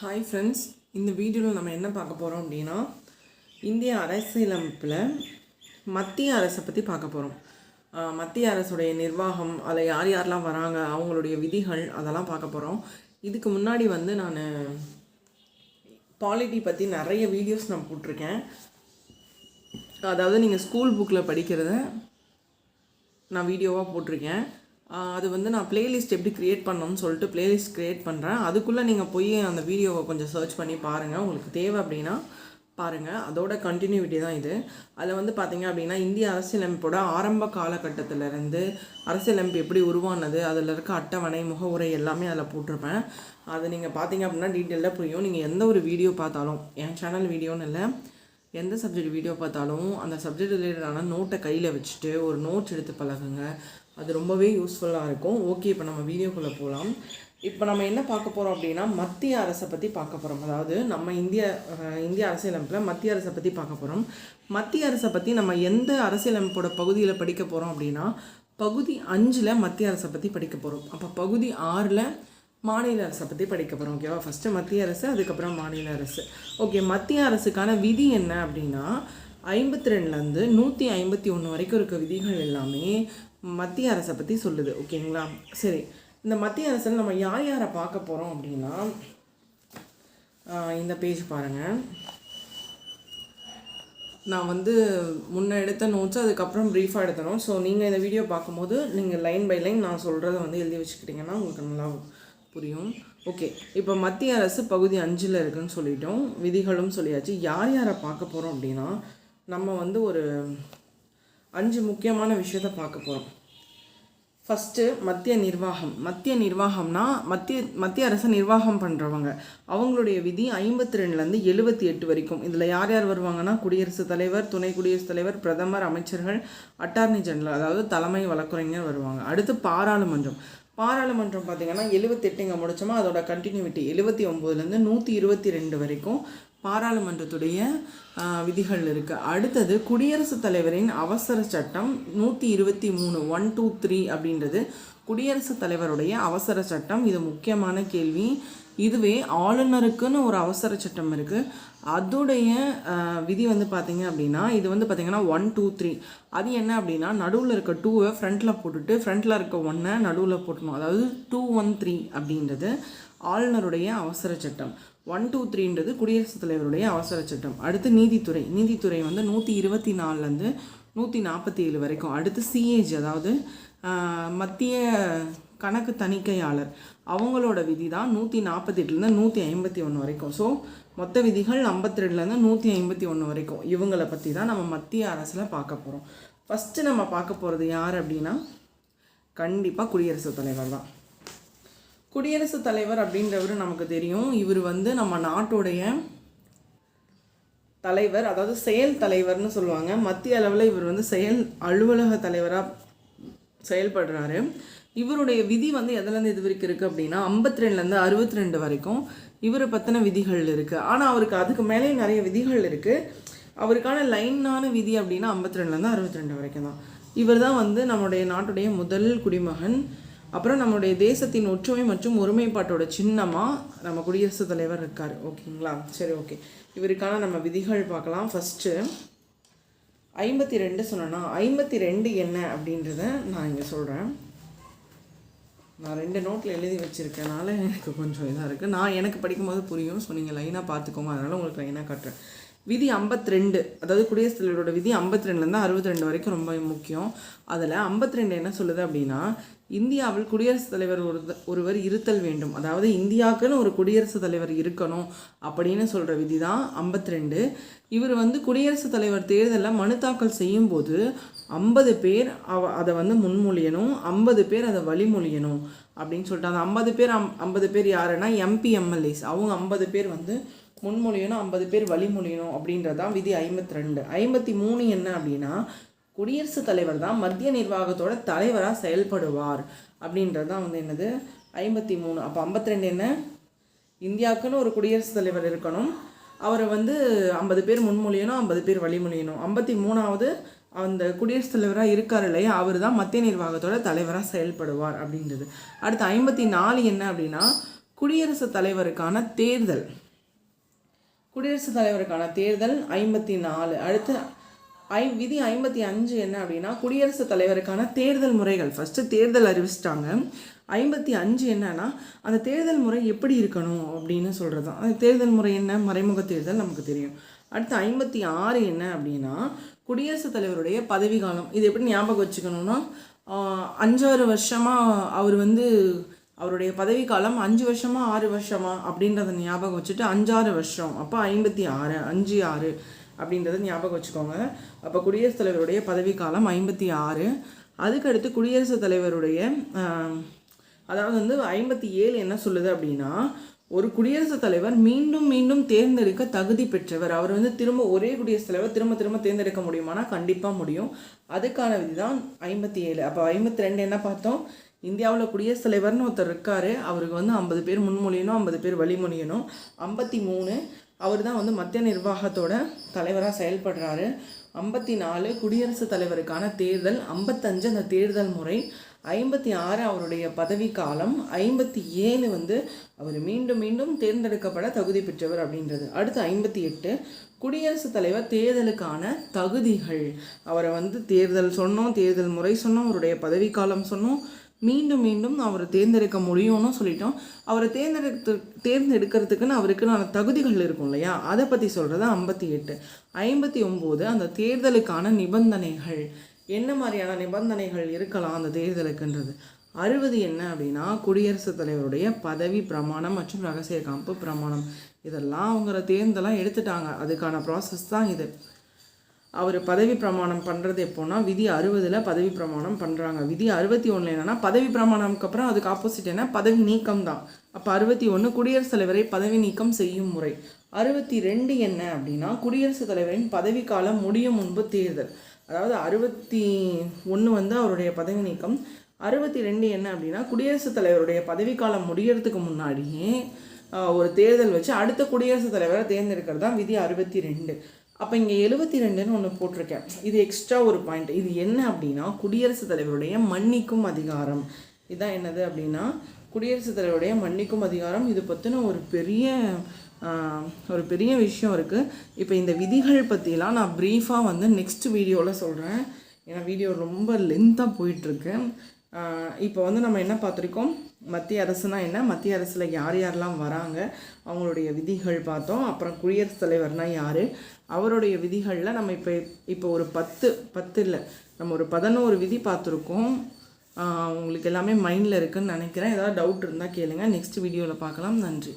Hi friends இந்த வீடியோவில் நம்ம என்ன பார்க்க போகிறோம் அப்படின்னா இந்திய அரசியலமைப்பில் மத்திய அரசை பற்றி பார்க்க போகிறோம் மத்திய அரசுடைய நிர்வாகம் அதில் யார் யாரெல்லாம் வராங்க அவங்களுடைய விதிகள் அதெல்லாம் பார்க்க போகிறோம் இதுக்கு முன்னாடி வந்து நான் பாலிட்டி பற்றி நிறைய வீடியோஸ் நான் போட்டிருக்கேன். அதாவது நீங்கள் ஸ்கூல் புக்கில் படிக்கிறத நான் வீடியோவாக போட்டிருக்கேன். அது வந்து நான் பிளேலிஸ்ட் எப்படி க்ரியேட் பண்ணணும்னு சொல்லிட்டு பிளேலிஸ்ட் க்ரியேட் பண்ணுறேன் அதுக்குள்ளே நீங்கள் போய் அந்த வீடியோவை கொஞ்சம் சர்ச் பண்ணி பாருங்கள் உங்களுக்கு தேவை அப்படின்னா பாருங்கள் அதோட கண்டினியூட்டி தான் இது. அதில் வந்து பார்த்தீங்க அப்படின்னா இந்திய அரசியலமைப்போட ஆரம்ப காலகட்டத்திலேருந்து அரசியலமைப்பு எப்படி உருவானது அதில் இருக்க அட்டவணை முகவுரை எல்லாமே அதில் போட்டிருப்பேன். அது நீங்கள் பார்த்தீங்க அப்படின்னா டீட்டெயிலாக புரியும். நீங்கள் எந்த ஒரு வீடியோ பார்த்தாலும் என் சேனல் வீடியோன்னு இல்லை எந்த சப்ஜெக்ட் வீடியோ பார்த்தாலும் அந்த சப்ஜெக்ட் ரிலேட்டடான நோட்டை கையில் வச்சுட்டு ஒரு நோட்ஸ் எடுத்து பழகுங்க. அது ரொம்பவே யூஸ்ஃபுல்லாக இருக்கும். ஓகே இப்போ நம்ம வீடியோக்குள்ளே போகலாம் இப்போ நம்ம என்ன பார்க்க போகிறோம் அப்படின்னா மத்திய அரசை பற்றி பார்க்க போகிறோம் அதாவது நம்ம இந்திய இந்திய அரசியலமைப்பில் மத்திய அரசை பற்றி பார்க்க போகிறோம் மத்திய அரசை பற்றி நம்ம எந்த அரசியலமைப்போட பகுதியில் படிக்க போகிறோம் அப்படின்னா பகுதி அஞ்சில் மத்திய அரசை பற்றி படிக்க போகிறோம் அப்போ பகுதி ஆறில் மாநில அரசை பற்றி படிக்க போகிறோம் ஓகேவா ஃபஸ்ட்டு மத்திய அரசு அதுக்கப்புறம் மாநில அரசு. ஓகே மத்திய அரசுக்கான விதி என்ன அப்படின்னா ஐம்பத்தி ரெண்டுலேருந்து நூற்றி ஐம்பத்தி ஒன்று வரைக்கும் இருக்க விதிகள் எல்லாமே மத்திய அரசை பற்றி சொல்லுது ஓகேங்களா? சரி இந்த மத்திய அரசில் நம்ம யார் யாரை பார்க்க போகிறோம் அப்படின்னா இந்த பேஜ் பாருங்கள் நான் வந்து முன்ன எடுத்த நோட்ஸ் அதுக்கப்புறம் ப்ரீஃபாக எடுத்தணும் ஸோ நீங்கள் இந்த வீடியோ பார்க்கும்போது நீங்கள் லைன் பை லைன் நான் சொல்கிறத வந்து எழுதி வச்சுக்கிட்டிங்கன்னா உங்களுக்கு நல்லா புரியும். ஓகே இப்போ மத்திய அரசு பகுதி அஞ்சில் இருக்குன்னு சொல்லிட்டோம். விதிகளும் சொல்லியாச்சு. யார் யாரை பார்க்க போகிறோம் அப்படின்னா நம்ம வந்து ஒரு அஞ்சு முக்கியமான விஷயத்த பார்க்க போகிறோம் ஃபஸ்ட்டு மத்திய நிர்வாகம். மத்திய நிர்வாகம்னா மத்திய மத்திய அரசு நிர்வாகம் பண்ணுறவங்க அவங்களுடைய விதி ஐம்பத்தி ரெண்டுலேருந்து எழுபத்தி எட்டு வரைக்கும். இதில் யார் யார் வருவாங்கன்னா குடியரசுத் தலைவர் துணை குடியரசுத் தலைவர் பிரதமர் அமைச்சர்கள் அட்டார்னி ஜெனரல் அதாவது தலைமை வழக்கறிஞர் வருவாங்க. அடுத்து பாராளுமன்றம். பாராளுமன்றம் பார்த்தீங்கன்னா எழுபத்தெட்டுங்க முடிச்சோமா? அதோட கண்டினியூட்டி எழுபத்தி ஒம்போதுலேருந்து நூற்றி இருபத்தி ரெண்டு வரைக்கும் பாராளுமன்றத்துடைய விதிகள் இருக்குது அடுத்தது குடியரசுத் தலைவரின் அவசர சட்டம் நூற்றி இருபத்தி மூணு ஒன் டூ த்ரீ அப்படின்றது குடியரசுத் தலைவருடைய அவசர சட்டம். இது முக்கியமான கேள்வி. இதுவே ஆளுநருக்குன்னு ஒரு அவசர சட்டம் இருக்குது அதோடைய விதி வந்து பார்த்திங்க அப்படின்னா இது வந்து பார்த்திங்கன்னா ஒன் டூ த்ரீ அது என்ன அப்படின்னா நடுவில் இருக்க டூவை ஃப்ரண்ட்டில் போட்டுட்டு ஃப்ரண்ட்டில் இருக்க ஒன்றை நடுவில் போட்டணும். அதாவது டூ ஒன் த்ரீ அப்படின்றது ஆளுநருடைய அவசர சட்டம். ஒன் டூ த்ரீன்றது குடியரசுத் தலைவருடைய அவசர சட்டம். அடுத்து நீதித்துறை. நீதித்துறை வந்து நூற்றி இருபத்தி நாலுலேருந்து நூற்றி நாற்பத்தி ஏழு வரைக்கும். அடுத்து சிஏஜி அதாவது மத்திய கணக்கு தணிக்கையாளர். அவங்களோட விதி தான் நூற்றி நாற்பத்தெட்டுலேருந்து நூற்றி ஐம்பத்தி ஒன்று வரைக்கும். ஸோ மொத்த விதிகள் ஐம்பத்தி ரெண்டுலேருந்து நூற்றி ஐம்பத்தி ஒன்று வரைக்கும். இவங்களை பற்றி தான் நம்ம மத்திய அரசில் பார்க்க போகிறோம் ஃபஸ்ட்டு நம்ம பார்க்க போகிறது யார் அப்படின்னா கண்டிப்பாக குடியரசுத் தலைவர் தான். குடியரசுத் தலைவர் அப்படின்றவர் நமக்கு தெரியும். இவர் வந்து நம்ம நாட்டுடைய தலைவர் அதாவது செயல் தலைவர்னு சொல்லுவாங்க. மத்திய அளவில் இவர் வந்து செயல் அலுவலக தலைவராக செயல்படுறாரு. இவருடைய விதி வந்து எதுலேருந்து இது வரைக்கும் இருக்குது அப்படின்னா ஐம்பத்தி ரெண்டுலேருந்து அறுபத்தி ரெண்டு வரைக்கும் இவரை பற்றின விதிகள் இருக்குது ஆனால் அவருக்கு அதுக்கு மேலே நிறைய விதிகள் இருக்குது அவருக்கான லைனான விதி அப்படின்னா ஐம்பத்தி ரெண்டுலேருந்து அறுபத்தி ரெண்டு வரைக்கும் தான். இவர் தான் வந்து நம்முடைய நாட்டுடைய முதல் குடிமகன். அப்புறம் நம்முடைய தேசத்தின் ஒற்றுமை மற்றும் ஒருமைப்பாட்டோட சின்னமாக நம்ம குடியரசுத் தலைவர் இருக்கார். ஓகேங்களா? சரி ஓகே. இவருக்கான நம்ம விதிகள் பார்க்கலாம். ஃபஸ்ட்டு ஐம்பத்தி ரெண்டு சொன்னேன்னா ஐம்பத்தி ரெண்டு என்ன அப்படின்றத நான் இங்கே சொல்கிறேன் நான் ரெண்டு நோட்டில் எழுதி வச்சுருக்கனால எனக்கு கொஞ்சம் இதாக இருக்குது நான் எனக்கு படிக்கும்போது புரியும். ஸோ நீங்கள் லைனாக பார்த்துக்கோங்க. அதனால் உங்களுக்கு லைனாக காட்டுறேன். விதி 52 அதாவது குடியரசுத் தலைவரோட விதி 52 ரெண்டுலேருந்து அறுபத்தி ரெண்டு வரைக்கும் ரொம்ப முக்கியம். அதில் 52 ரெண்டு என்ன சொல்லுது அப்படின்னா இந்தியாவில் குடியரசுத் தலைவர் ஒரு ஒருவர் இருத்தல் வேண்டும். அதாவது இந்தியாவுக்குன்னு ஒரு குடியரசுத் தலைவர் இருக்கணும் அப்படின்னு சொல்கிற விதி தான் 52 ரெண்டு இவர் வந்து குடியரசுத் தலைவர் தேர்தலில் மனு தாக்கல் செய்யும்போது ஐம்பது பேர் அவ அதை வந்து முன்மொழியணும் ஐம்பது பேர் அதை வழிமொழியணும் அப்படின்னு சொல்லிட்டு அந்த ஐம்பது பேர் அம் ஐம்பது பேர் யாருன்னா எம்பி எம்எல்ஏஸ் அவங்க ஐம்பது பேர் வந்து முன்மொழியணும் ஐம்பது பேர் வழிமொழியணும் அப்படின்றதான் விதி ஐம்பத்தி ரெண்டு ஐம்பத்தி மூணு என்ன அப்படின்னா குடியரசுத் தலைவர் தான் மத்திய நிர்வாகத்தோட தலைவராக செயல்படுவார். அப்படின்றது தான் வந்து என்னது? ஐம்பத்தி மூணு. அப்போ ஐம்பத்தி ரெண்டு என்ன? இந்தியாவுக்குன்னு ஒரு குடியரசுத் தலைவர் இருக்கணும். அவரை வந்து ஐம்பது பேர் முன்மொழியணும் ஐம்பது பேர் வழிமொழியணும். ஐம்பத்தி மூணாவது அந்த குடியரசுத் தலைவராக இருக்கார் இல்லையா? அவர் தான் மத்திய நிர்வாகத்தோட தலைவராக செயல்படுவார் அப்படின்றது. அடுத்து ஐம்பத்தி நாலு என்ன அப்படின்னா குடியரசுத் தலைவருக்கான தேர்தல். குடியரசுத் தலைவருக்கான தேர்தல் ஐம்பத்தி நாலு. அடுத்து ஐ விதி ஐம்பத்தி அஞ்சு என்ன அப்படின்னா குடியரசுத் தலைவருக்கான தேர்தல் முறைகள். ஃபஸ்ட்டு தேர்தல் அறிவிச்சிட்டாங்க. ஐம்பத்தி அஞ்சு என்னன்னா அந்த தேர்தல் முறை எப்படி இருக்கணும் அப்படின்னு சொல்கிறது தான் அந்த தேர்தல் முறை என்ன? மறைமுக தேர்தல் நமக்கு தெரியும். அடுத்து ஐம்பத்தி ஆறு என்ன அப்படின்னா குடியரசுத் தலைவருடைய பதவி காலம். இது எப்படி ஞாபகம் வச்சுக்கணும்னா அஞ்சாறு வருஷமாக அவர் வந்து அவருடைய பதவிக்காலம் அஞ்சு வருஷமா ஆறு வருஷமா அப்படின்றத ஞாபகம் வச்சுட்டு அஞ்சாறு வருஷம். அப்போ ஐம்பத்தி ஆறு அஞ்சு ஆறு. அப்படின்றத ஞாபகம் வச்சுக்கோங்க. அப்போ குடியரசுத் தலைவருடைய பதவிக்காலம் காலம் ஐம்பத்தி ஆறு. அதுக்கடுத்து குடியரசுத் தலைவருடைய அதாவது வந்து ஐம்பத்தி ஏழு என்ன சொல்லுது அப்படின்னா ஒரு குடியரசுத் தலைவர் மீண்டும் மீண்டும் தேர்ந்தெடுக்க தகுதி பெற்றவர். அவர் வந்து திரும்ப ஒரே குடியரசுத் தலைவர் திரும்ப திரும்ப தேர்ந்தெடுக்க முடியுமானா கண்டிப்பாக முடியும். அதுக்கான விதி தான் ஐம்பத்தி ஏழு. அப்போ ஐம்பத்தி ரெண்டு என்ன பார்த்தோம்? இந்தியாவில் குடியரசுத் தலைவர்னு ஒருத்தர் இருக்காரு. அவருக்கு வந்து ஐம்பது பேர் முன்மொழியணும் ஐம்பது பேர் வழிமொழியணும். ஐம்பத்தி மூணு அவர் தான் வந்து மத்திய நிர்வாகத்தோட தலைவராக செயல்படுறாரு. ஐம்பத்தி நாலு குடியரசுத் தலைவருக்கான தேர்தல் ஐம்பத்தஞ்சு அந்த தேர்தல் முறை ஐம்பத்தி ஆறு அவருடைய பதவி காலம் ஐம்பத்தி ஏழு வந்து அவர் மீண்டும் மீண்டும் தேர்ந்தெடுக்கப்பட தகுதி பெற்றவர் அப்படின்றது. அடுத்து ஐம்பத்தி எட்டு குடியரசுத் தலைவர் தேர்தலுக்கான தகுதிகள். அவரை வந்து தேர்தல் சொன்னோம் தேர்தல் முறை சொன்னோம் அவருடைய பதவிக்காலம் சொன்னோம். மீண்டும் மீண்டும் அவரை தேர்ந்தெடுக்க முடியும்னு சொல்லிட்டோம். அவரை தேர்ந்தெடுத்து தேர்ந்தெடுக்கிறதுக்குன்னு அவருக்குன்னு தகுதிகள் இருக்கும் இல்லையா? அதை பற்றி சொல்கிறது ஐம்பத்தி எட்டு. ஐம்பத்தி ஒம்பது அந்த தேர்தலுக்கான நிபந்தனைகள். என்ன மாதிரியான நிபந்தனைகள் இருக்கலாம் அந்த தேர்தலுக்குன்றது? அறுபது என்ன அப்படின்னா குடியரசுத் தலைவருடைய பதவி பிரமாணம் மற்றும் ரகசிய காப்பு பிரமாணம். இதெல்லாம் அவங்க தேர்ந்தெல்லாம் எடுத்துட்டாங்க. அதுக்கான ப்ராசஸ் தான் இது. அவர் பதவி பிரமாணம் பண்ணுறது எப்போன்னா விதி அறுபதில் பதவி பிரமாணம் பண்ணுறாங்க விதி அறுபத்தி ஒன்றில் என்னென்னா பதவி பிரமாணம்க்கு அப்புறம் அதுக்கு ஆப்போசிட் என்ன? பதவி நீக்கம் தான். அப்போ அறுபத்தி ஒன்று குடியரசுத் தலைவரை பதவி நீக்கம் செய்யும் முறை. அறுபத்தி ரெண்டு என்ன அப்படின்னா குடியரசுத் தலைவரின் பதவி காலம் முடியும் முன்பு தேர்தல். அதாவது அறுபத்தி ஒன்று வந்து அவருடைய பதவி நீக்கம். அறுபத்தி ரெண்டு என்ன அப்படின்னா குடியரசுத் தலைவருடைய பதவிக்காலம் முடியறதுக்கு முன்னாடியே ஒரு தேர்தல் வச்சு அடுத்த குடியரசுத் தலைவரை தேர்ந்தெடுக்கிறது தான் விதி அறுபத்தி ரெண்டு. அப்போ இங்கே எழுபத்தி ரெண்டுன்னு ஒன்று போட்டிருக்கேன். இது எக்ஸ்ட்ரா ஒரு பாயிண்ட் இது என்ன அப்படின்னா குடியரசுத் தலைவருடைய மன்னிக்கும் அதிகாரம். இதான் என்னது அப்படின்னா குடியரசுத் தலைவருடைய மன்னிக்கும் அதிகாரம். இது பற்றின ஒரு பெரிய ஒரு பெரிய விஷயம் இருக்குது இப்போ இந்த விதிகள் பற்றிலாம் நான் ப்ரீஃபாக வந்து நெக்ஸ்ட் வீடியோவில் சொல்கிறேன் ஏன்னா வீடியோ ரொம்ப லென்த்தாக போயிட்டுருக்கு. இப்போ வந்து நம்ம என்ன பார்த்துருக்கோம்? மத்திய அரசுனா என்ன? மத்திய அரசில் யார் யாரெல்லாம் வராங்க? அவங்களுடைய விதிகள் பார்த்தோம். அப்புறம் குடியரசுத் தலைவர்னால் யார்? அவருடைய விதிகளில் நம்ம இப்போ இப்போ ஒரு பத்து பத்து இல்லை. நம்ம ஒரு பதினோரு விதி பார்த்துருக்கோம். உங்களுக்கு எல்லாமே மைண்டில் இருக்குதுன்னு நினைக்கிறேன். ஏதாவது டவுட் இருந்தால் கேளுங்கள் நெக்ஸ்ட் வீடியோவில் பார்க்கலாம். நன்றி.